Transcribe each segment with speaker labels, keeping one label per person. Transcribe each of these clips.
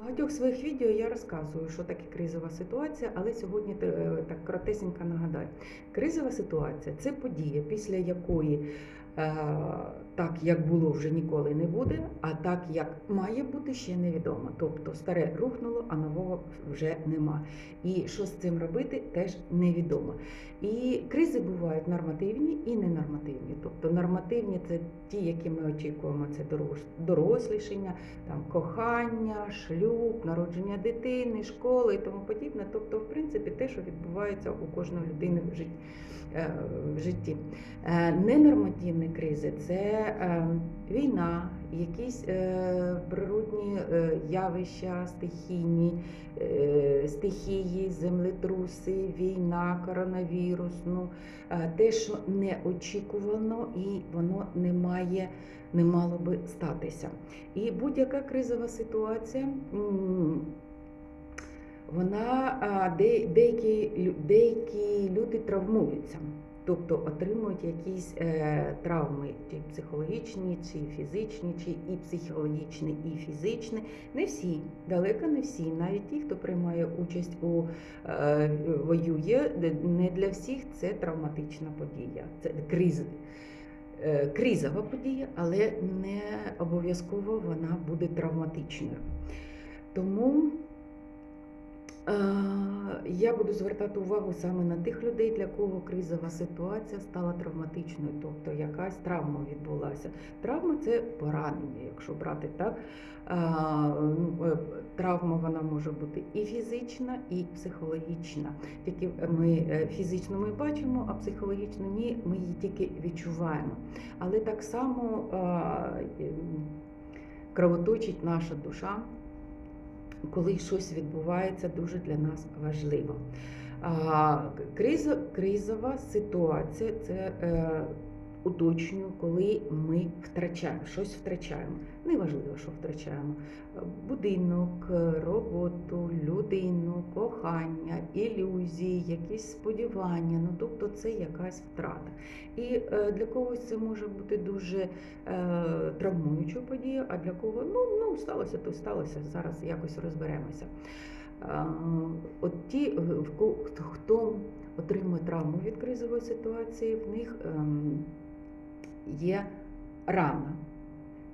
Speaker 1: Багатьох своїх відео я розказую, що таке кризова ситуація, але сьогодні е, так коротесенько нагадаю. Кризова ситуація це подія, після якої е, так, як було, вже ніколи не буде, а так, як має бути, ще невідомо. Тобто старе рухнуло, а нового вже нема. І що з цим робити, теж невідомо. І кризи бувають нормативні і ненормативні. Тобто нормативні це ті, які ми очікуємо, це дорос- дорослішання, там кохання, шлюб, народження дитини, школи і тому подібне. Тобто, в принципі, те, що відбувається у кожної людини в житті. е, житті. Е, Ненормативні кризи це е, війна, якісь е, природні е, явища, стихійні стихії, землетруси, війна, коронавірус. Ну, те, що неочікувано і воно не має, не мало би статися. І будь-яка кризова ситуація. Вона де- деякі, деякі люди травмуються, тобто отримують якісь е, травми, чи психологічні, чи фізичні, чи і психологічні, і фізичні. Не всі, далеко не всі, навіть ті, хто приймає участь у е, воює, не для всіх це травматична подія, це криз, е, кризова подія, але не обов'язково вона буде травматичною. Тому я буду звертати увагу саме на тих людей, для кого кризова ситуація стала травматичною, тобто якась травма відбулася. Травма це поранення, якщо брати так. А, ну, е, Травма вона може бути і фізична, і психологічна. Тільки ми е, фізично ми бачимо, а психологічно ні, ми її тільки відчуваємо. Але так само е, кровоточить наша душа, коли щось відбувається, дуже для нас важливо. Кризова ситуація це е, уточнюю, коли ми втрачаємо, щось втрачаємо. Неважливо, що втрачаємо. Будинок, роботу, людину, кохання, ілюзії, якісь сподівання. Ну, тобто це якась втрата. І е, для когось це може бути дуже е, травмуюча подія, а для кого ну, ну сталося, то сталося. Зараз якось розберемося. Е, От ті, е, хто отримує травму від кризової ситуації, в них ем, є рана,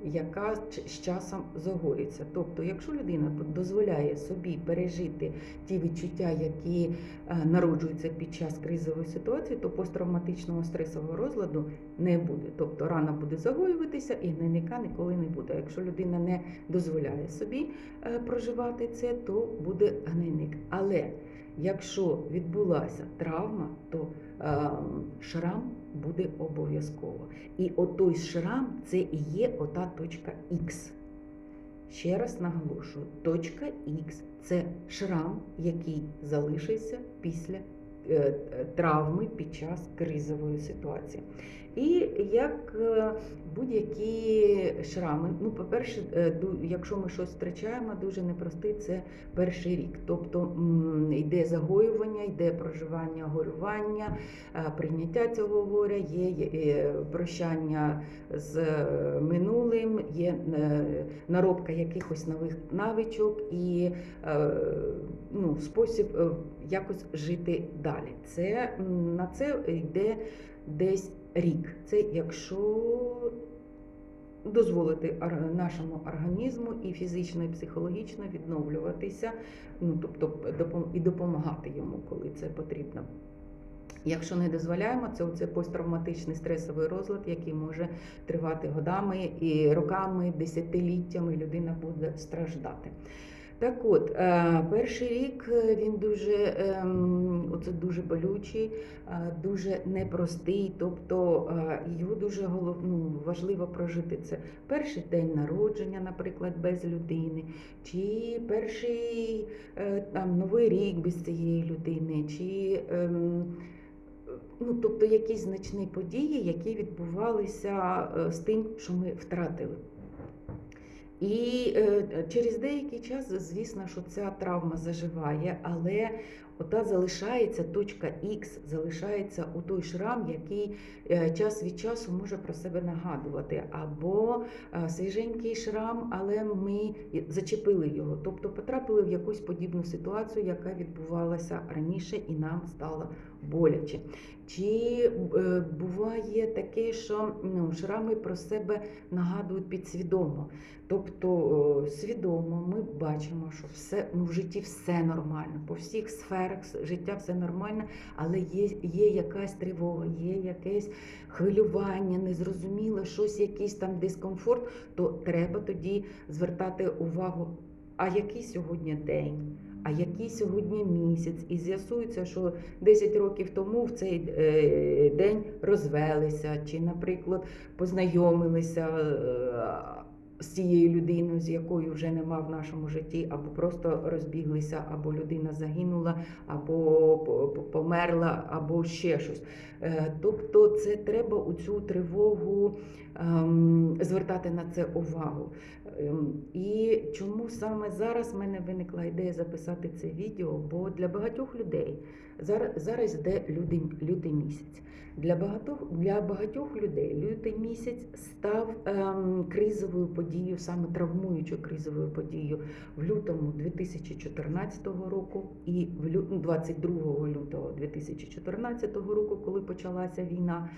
Speaker 1: яка з часом загоїться. Тобто, якщо людина дозволяє собі пережити ті відчуття, які е, народжуються під час кризової ситуації, то посттравматичного стресового розладу не буде. Тобто рана буде загоюватися і гнойника ніколи не буде. Якщо людина не дозволяє собі е, проживати це, то буде гнойник. Але якщо відбулася травма, то е, шрам буде обов'язково. І отой шрам це і є ота точка Х. Ще раз наголошую, точка Х це шрам, який залишився після е, е, травми під час кризової ситуації. І як е, будь-які шрами, ну, по-перше, е, якщо ми щось втрачаємо, дуже непростий це перший рік. Тобто йде загоювання, йде проживання горювання, е, прийняття цього горя, є прощання з минулим, є наробка якихось нових навичок і ну, спосіб якось жити далі. Це, на це йде десь рік. Це якщо дозволити нашому організму і фізично, і психологічно відновлюватися, ну тобто і допомагати йому, коли це потрібно. Якщо не дозволяємо, це оце посттравматичний стресовий розлад, який може тривати годами і роками, десятиліттями людина буде страждати. Так от, е, перший рік е, він дуже, ем, оце дуже болючий, е, дуже непростий, тобто його дуже голов, ну, важливо прожити це перший день народження, наприклад, без людини, чи перший там, новий рік без цієї людини, чи ем, ну, тобто якісь значні події, які відбувалися з тим, що ми втратили. І е, через деякий час, звісно, що ця травма заживає, але Ота залишається точка Х, залишається у той шрам, який е, час від часу може про себе нагадувати, або е, свіженький шрам, але ми зачепили його, тобто потрапили в якусь подібну ситуацію, яка відбувалася раніше, і нам стало боляче. Чи е, буває таке, що ну, шрами про себе нагадують підсвідомо? Тобто свідомо ми бачимо, що все ну, в житті все нормально, по всіх сферах с- життя все нормально, але є, є якась тривога, є якесь хвилювання, незрозуміле, щось, якийсь там дискомфорт, то треба тоді звертати увагу, а який сьогодні день. А який сьогодні місяць, і з'ясується, що 10 років тому в цей е, день розвелися, чи, наприклад, познайомилися е, з цією людиною, з якою вже нема в нашому житті, або просто розбіглися, або людина загинула, або по- по- померла, або ще щось. Е, Тобто, це треба у цю тривогу звертати на це увагу. Ем, І чому саме зараз в мене виникла ідея записати це відео? Бо для багатьох людей зараз, зараз йде лютий, лютий місяць. Для багатьох, для багатьох людей лютий місяць став ем, кризовою подією, саме травмуючою кризовою подією в лютому 2014 року і в лю- ну, 22 лютого 2014 року, коли почалася війна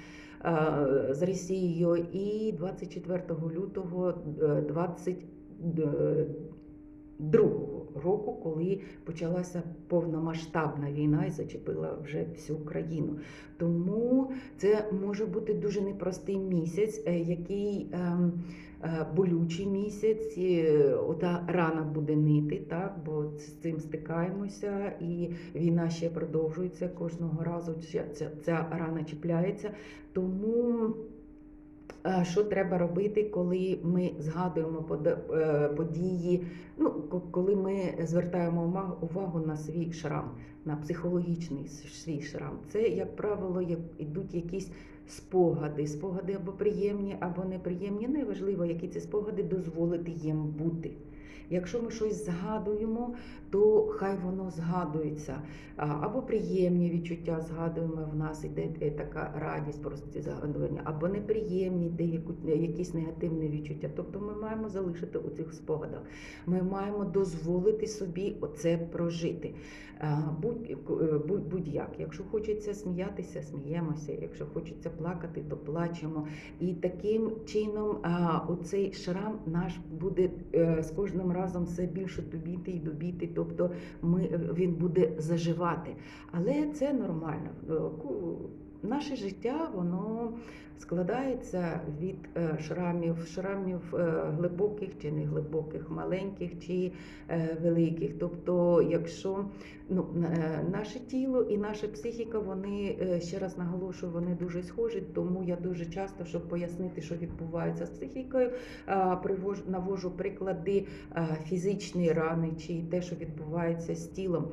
Speaker 1: Е, з Росією, і 24 лютого е, 20 Другого року, коли почалася повномасштабна війна і зачепила вже всю країну. Тому це може бути дуже непростий місяць, е, який ем, е, болючий місяць, е, ота рана буде нити, так бо з цим стикаємося, і війна ще продовжується кожного разу. Ця, ця рана чіпляється. Тому що треба робити, коли ми згадуємо е, події, ну, коли ми звертаємо увагу на свій шрам, на психологічний свій шрам. Це, як правило, йдуть якісь спогади, спогади або приємні, або неприємні. Неважливо, які ці спогади дозволити їм бути. Якщо ми щось згадуємо, то хай воно згадується. Або приємні відчуття згадуємо, в нас іде е, така радість, просто згадування, або неприємні, де якісь негативні відчуття. Тобто ми маємо залишити у цих спогадах. Ми маємо дозволити собі оце прожити. Е, будь, будь-як. Якщо хочеться сміятися, сміємося. Якщо хочеться плакати, то плачемо. І таким чином оцей шрам наш буде е, з кожним разом все більше добіти і добіти. Тобто ми, він буде заживати. Але це нормально. Наше життя воно складається від е, шрамів, шрамів е, глибоких чи не глибоких, маленьких чи е, великих. Тобто, якщо ну, наше тіло і наша психіка, вони ще раз наголошую, вони дуже схожі. Тому я дуже часто, щоб пояснити, що відбувається з психікою, навожу приклади фізичної рани чи те, що відбувається з тілом.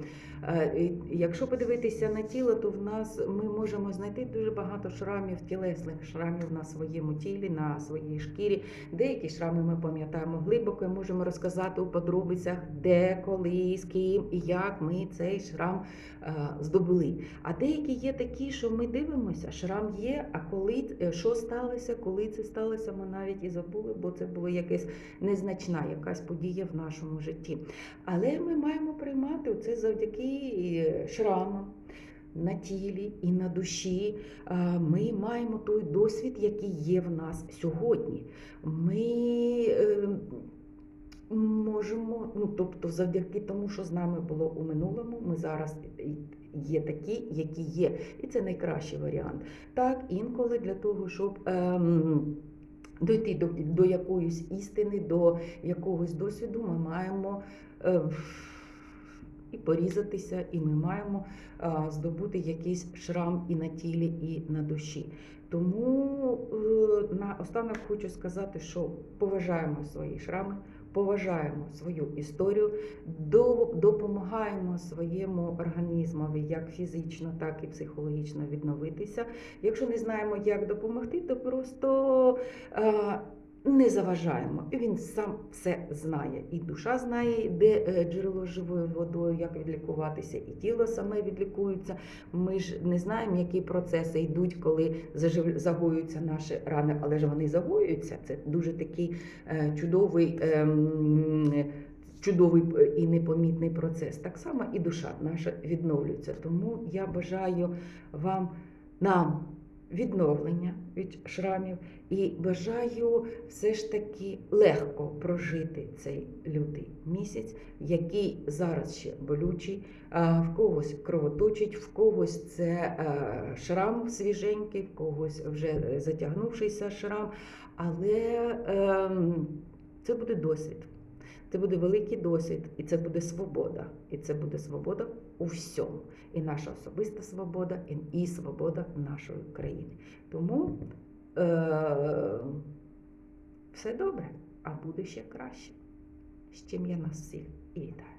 Speaker 1: Якщо подивитися на тіло, то в нас ми можемо знайти дуже багато шрамів, тілесних шрамів на своєму тілі, на своїй шкірі. Деякі шрами ми пам'ятаємо глибоко, і можемо розказати у подробицях, де, коли, з ким і як ми цей шрам е, здобули. А деякі є такі, що ми дивимося, шрам є, а коли е, що сталося, коли це сталося, ми навіть і забули, бо це була якась незначна якась подія в нашому житті. Але ми маємо приймати це завдяки е, шрамам. На тілі і на душі ми маємо той досвід, який є в нас сьогодні. Ми е, можемо, ну тобто, завдяки тому, що з нами було у минулому, ми зараз є такі, які є. І це найкращий варіант. Так, інколи для того, щоб. Ем, Дойти до, до якоїсь істини, до якогось досвіду, ми маємо е, і порізатися, і ми маємо здобути якийсь шрам і на тілі, і на душі. Тому е, на останок хочу сказати, що поважаємо свої шрами, поважаємо свою історію, допомагаємо своєму організмові як фізично, так і психологічно відновитися. Якщо не знаємо, як допомогти, то просто е, не заважаємо. Він сам все знає. І душа знає, де е, джерело живою водою, як відлікуватися, і тіло саме відлікується. Ми ж не знаємо, які процеси йдуть, коли загоюються наші рани, але ж вони загоюються. Це дуже такий е, чудовий. ем, Чудовий е, і непомітний процес. Так само і душа наша відновлюється. Тому я бажаю вам нам відновлення від шрамів і бажаю все ж таки легко прожити цей лютий місяць, який зараз ще болючий, в когось кровоточить, в когось це е, шрам свіженький, в когось вже е, затягнувшийся шрам. Але ем, це буде досвід. Це буде великий досвід, і це буде свобода. І це буде свобода у всьому. І наша особиста свобода, і, свобода нашої країни. Тому е- все добре, а буде ще краще. З чим я нас всіх і вітаю.